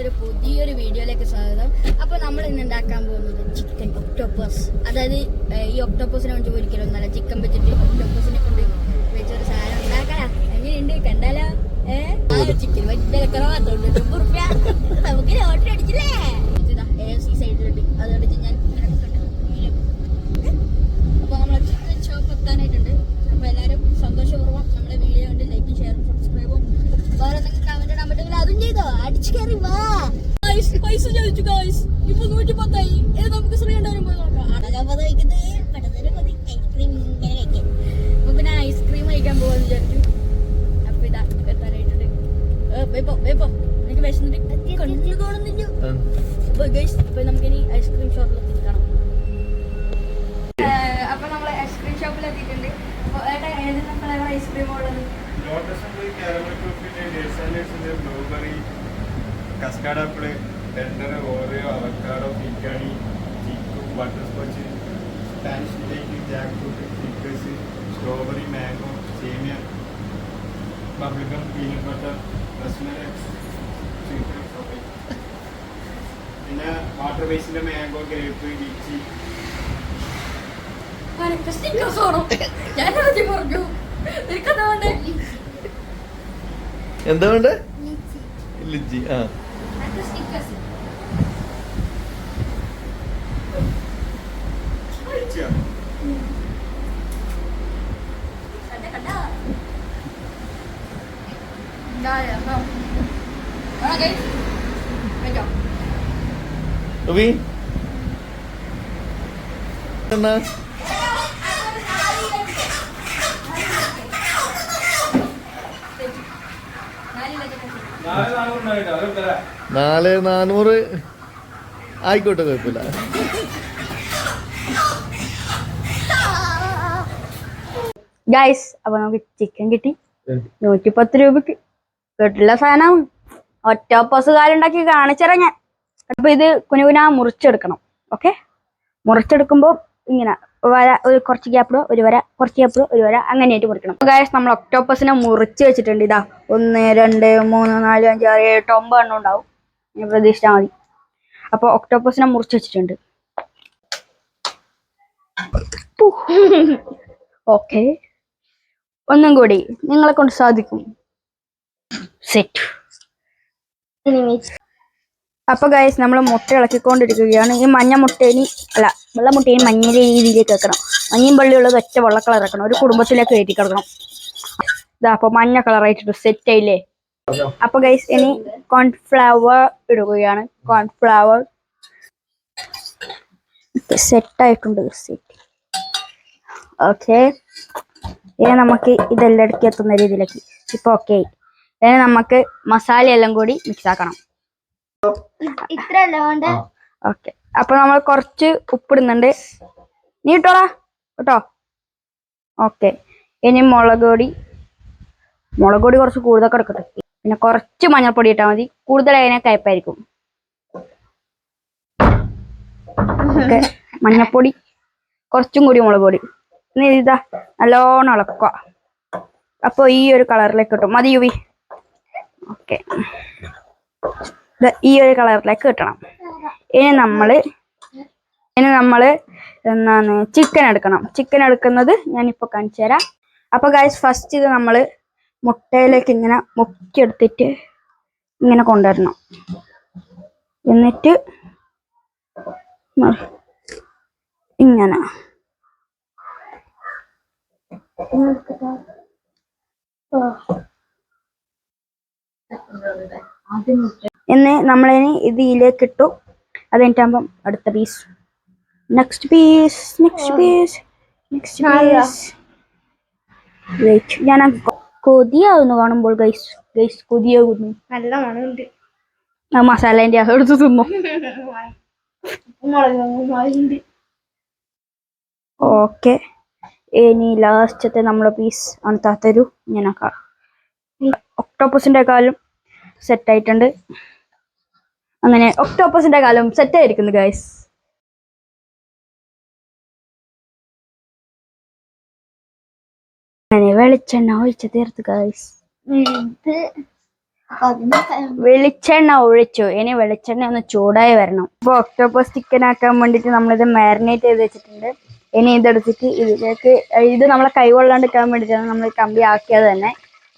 ഒരു പുതിയൊരു വീഡിയോയിലേക്ക് സ്വാഗതം. അപ്പോൾ നമ്മൾ ഇന്ന് ഉണ്ടാക്കാൻ പോകുന്നത്? ചിക്കൻ ഒക്ടോപ്പസ് അതായത് ഈ ഒക്ടോപ്പസിനെ കൊണ്ട് ഒരിക്കലും ഒന്നല്ല ചിക്കൻ വെച്ചിട്ട് ഒക്ടോപ്പസിനെ കൊണ്ട് വെച്ചൊരു സാധനം ഉണ്ടാക്കാ എങ്ങനെയുണ്ട്? കണ്ടാലോ? ഏഹ് ചിക്കൻ വലിയ കുറവാത്തോണ്ട് നമുക്ക് ലോട്ടറി അടിച്ചില്ലേ ഇതാ എ സി സൈഡിലുണ്ട് അത് അടിച്ച് ഞാൻ ഇങ്ങനെ കണ്ടു. അപ്പൊ നമ്മളെ ചിക്കൻ ഷോപ്പ് എത്താനായിട്ടുണ്ട് അപ്പൊ എല്ലാവരും സന്തോഷപൂർവം നമ്മുടെ വീഡിയോ കണ്ട് ലൈക്കും ഷെയറും സബ്സ്ക്രൈബും വേറെ എന്തെങ്കിലും കമന്റ് ഇടാൻ പറ്റുമെങ്കിൽ അതും ചെയ്തോ അടിച്ചു കയറി വാ Guys, പൈസ ചോദിച്ചു ഗായ്സ് ഇപ്പൊ നൂറ്റി പത്തായി ഇത് നമുക്ക് ശ്രീകണ്ഠപുരം പോയി നോക്കാം ഐസ്ക്രീം ഇങ്ങനെ കഴിക്കാൻ അപ്പൊ പിന്നെ ഐസ്ക്രീം കഴിക്കാൻ പോവാന്ന് വിചാരിച്ചു അപ്പൊ ഇതാ എത്താനായിട്ടുണ്ട് വേപ്പോ വേപ്പോ എനിക്ക് വിശന്നിട്ട് കണ്ണു കാണുന്നില്ല അപ്പൊ ഗൈസ് ഇപ്പൊ നമുക്കിനി ഐസ്ക്രീം ഷോപ്പിൽ എത്തിക്കണം അപ്പൊ നമ്മൾ ഐസ്ക്രീം ഷോപ്പിൽ എത്തിയിട്ടുണ്ട് അപ്പൊ ഏതെല്ലാം ഫ്ലേവർ ഐസ്ക്രീം ഉള്ളത് ലോട്ടസ് ഉണ്ട് കാരമൽ ടോപ്പിന്റെ ഡേഴ്സാൻഡേഴ്സിന്റെ blueberry custard apple tender Oreo avocado പിക്കാണി chikoo butterscotch Spanish delight jackfruit Snickers strawberry mango സേമിയ ബബിൾഗം പീനട്ട് ബട്ടർ റസ്മലൈ പിന്നെ വാട്ടർ ബേസിന്റെ മാംഗോ ഗ്രേപ്പ് ലിച്ചി എന്താ വേണ്ട? ലിജി ആ സ്റ്റിക്കേഴ്സ് ലിച്ചിയാണ് കണ്ട കണ്ട ഉബി എന്നാ നാല് നാനൂറ്. ആയിക്കോട്ടെ കുഴപ്പമില്ല. ഗൈസ് അപ്പൊ നമുക്ക് ചിക്കൻ കിട്ടി. നൂറ്റി പത്ത് രൂപക്ക് വീട്ടിലെ സാധനമാണ്. ഒറ്റ കാലുണ്ടാക്കി കാണിച്ചുതരാം ഞാൻ. അപ്പൊ ഇത് കുനുകുന മുറിച്ചെടുക്കണം. ഓക്കെ മുറിച്ചെടുക്കുമ്പോൾ ഇങ്ങനെ വര ഒരു കുറച്ച് ഗ്യാപ്പിടോ ഒരു വര കുറച്ച് ഗ്യാപ്പിടോ ഒരു വര അങ്ങനെയായിട്ട് മുറിക്കണം. ഗായസ് നമ്മൾ ഒക്ടോപ്പസിനെ മുറിച്ച് വെച്ചിട്ടുണ്ട്. ഇതാ ഒന്ന് രണ്ട് മൂന്ന് നാല് അഞ്ച് ആറ് എട്ട് ഒമ്പത് എണ്ണം ഉണ്ടാവും. പ്രതീക്ഷിച്ചാൽ മതി. അപ്പോൾ ഒക്ടോപ്പസിനെ മുറിച്ച് വെച്ചിട്ടുണ്ട്. ഓക്കെ ഒന്നും കൂടി നിങ്ങളെ കൊണ്ട് സാധിക്കും. സെറ്റ് അപ്പൊ ഗൈസ് നമ്മൾ മുട്ട ഇളക്കിക്കൊണ്ടിരിക്കുകയാണ്. ഈ മഞ്ഞ മുട്ടേനി അല്ല വെള്ള മുട്ടേനി മഞ്ഞ രീതിയിലേക്ക് വെക്കണം. മഞ്ഞയും വെള്ളിയുള്ളത് ഒറ്റ വെള്ള കളർ വെക്കണം ഒരു കുടുംബത്തിലേക്ക് കയറ്റി കിടക്കണം. ഇതാ അപ്പൊ മഞ്ഞ കളർ ആയിട്ട് സെറ്റ് ആയില്ലേ? അപ്പൊ ഗൈസ് ഇനി കോൺഫ്ലവർ ഇടുകയാണ്. കോൺഫ്ലവർ സെറ്റ് ആയിട്ടുണ്ട്. സെറ്റ് ഓക്കെ ഇനി നമുക്ക് ഇതെല്ലാം ഇടയ്ക്ക് എത്തുന്ന രീതിയിലേക്ക്. ഇപ്പൊ ഓക്കെ നമുക്ക് മസാല എല്ലാം കൂടി മിക്സ് ആക്കണം. ഇത്ര ഓക്കെ അപ്പൊ നമ്മൾ കുറച്ച് ഉപ്പിടുന്നുണ്ട് നീ ഇട്ടോളാ കേട്ടോ? ഓക്കെ ഇനി മുളക് പൊടി. മുളക് പൊടി കുറച്ച് കൂടുതൽ കിടക്കട്ടെ പിന്നെ കുറച്ച് മഞ്ഞൾപ്പൊടി ഇട്ടാൽ മതി. കൂടുതൽ അതിനെ കയ്പായിരിക്കും ഓക്കെ മഞ്ഞൾപ്പൊടി. കുറച്ചും കൂടി മുളക് പൊടി. ഇനി ഇതാ നല്ലോണം ഇളക്കുക. അപ്പോൾ ഈ ഒരു കളറിലേക്ക് കിട്ടും മതി യുവി. ഓക്കെ. ഈ ഒരു കളറിലേക്ക് കിട്ടണം. ഇനി നമ്മൾ ഇനി നമ്മൾ എന്താണ് ചിക്കൻ എടുക്കണം. ചിക്കൻ എടുക്കുന്നത് ഞാനിപ്പോ കാണിച്ചു തരാം. അപ്പൊ ഗൈസ് ഫസ്റ്റ് ഇത് നമ്മൾ മുട്ടയിലേക്ക് ഇങ്ങനെ മുക്കിയെടുത്തിട്ട് ഇങ്ങനെ കൊണ്ടുവരണം. എന്നിട്ട് ഇങ്ങനെ. എന്ന് നമ്മളിനി ഇത് ഇതിലേക്ക് ഇട്ടു. അത് കഴിഞ്ഞിട്ടാകുമ്പം അടുത്ത piece next piece next piece next piece wait ഞാൻ കൊതിയാവുന്നു കാണുമ്പോൾ ഗൈസ് ഗൈസ് കൊതിയാകുന്നു നല്ല മണമുണ്ട്. ആ എടുത്ത് തിന്നു. ഓക്കെ. ഇനി ലാസ്റ്റത്തെ നമ്മളെ പീസ് ആണ് താത്തരു. ഞാൻ ഒക്ടോപ്പസിന്റെ കാലും സെറ്റ് ആയിട്ടുണ്ട്. അങ്ങനെ ഒക്ടോപ്പസിന്റെ കാലം സെറ്റ് ആയിരിക്കുന്നു ഗൈസ് അങ്ങനെ വെളിച്ചെണ്ണ ഒഴിച്ച് തീർത്തു ഗൈസ് വെളിച്ചെണ്ണ ഒഴിച്ചു. ഇനി വെളിച്ചെണ്ണ ഒന്ന് ചൂടായി വരണം. അപ്പൊ ഒക്ടോപ്പസ് ചിക്കൻ ആക്കാൻ വേണ്ടിട്ട് നമ്മളിത് മാരിനേറ്റ് ചെയ്ത് വെച്ചിട്ടുണ്ട്. ഇനി ഇതെടുത്തിട്ട് ഇതിലേക്ക് ഇത് നമ്മളെ കൈ കൊള്ളാണ്ടിരിക്കാൻ വേണ്ടിയിട്ടാണ് നമ്മൾ കമ്പി ആക്കിയത് തന്നെ.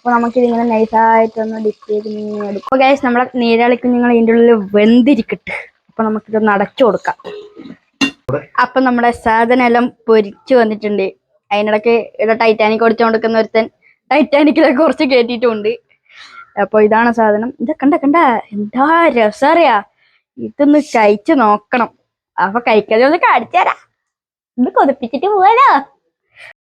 അപ്പൊ നമുക്ക് ഇതിങ്ങനെ നൈസായിട്ടൊന്ന് ഡിപ്പ് ചെയ്ത് ഇങ്ങനെ എടുക്കും. അപ്പൊ ഗൈസ് നമ്മളെ നീരാളിക്ക് നിങ്ങൾ ഇതിന്റെ ഉള്ളിൽ വെന്തിരിക്കട്ടെ. അപ്പൊ നമുക്കിതൊന്ന് അടച്ചു കൊടുക്കാം. അപ്പൊ നമ്മുടെ സാധനം എല്ലാം പൊരിച്ചു വന്നിട്ടുണ്ട്. അതിനിടയ്ക്ക് ഇവിടെ ടൈറ്റാനിക് ഓടിച്ചു കൊടുക്കുന്ന ഒരുത്തൻ ടൈറ്റാനിക്കിലൊക്കെ കുറച്ച് കയറ്റിയിട്ടുണ്ട് അപ്പൊ ഇതാണ് സാധനം. ഇതൊക്കെ കണ്ട കണ്ട. എന്താ രസറിയാ ഇതൊന്ന് കഴിച്ചു നോക്കണം. അപ്പൊ കഴിക്കാതെ ഒന്ന് കാണിച്ചു തരാം. ഇത് കൊതിപ്പിച്ചിട്ട് പോവാലോ?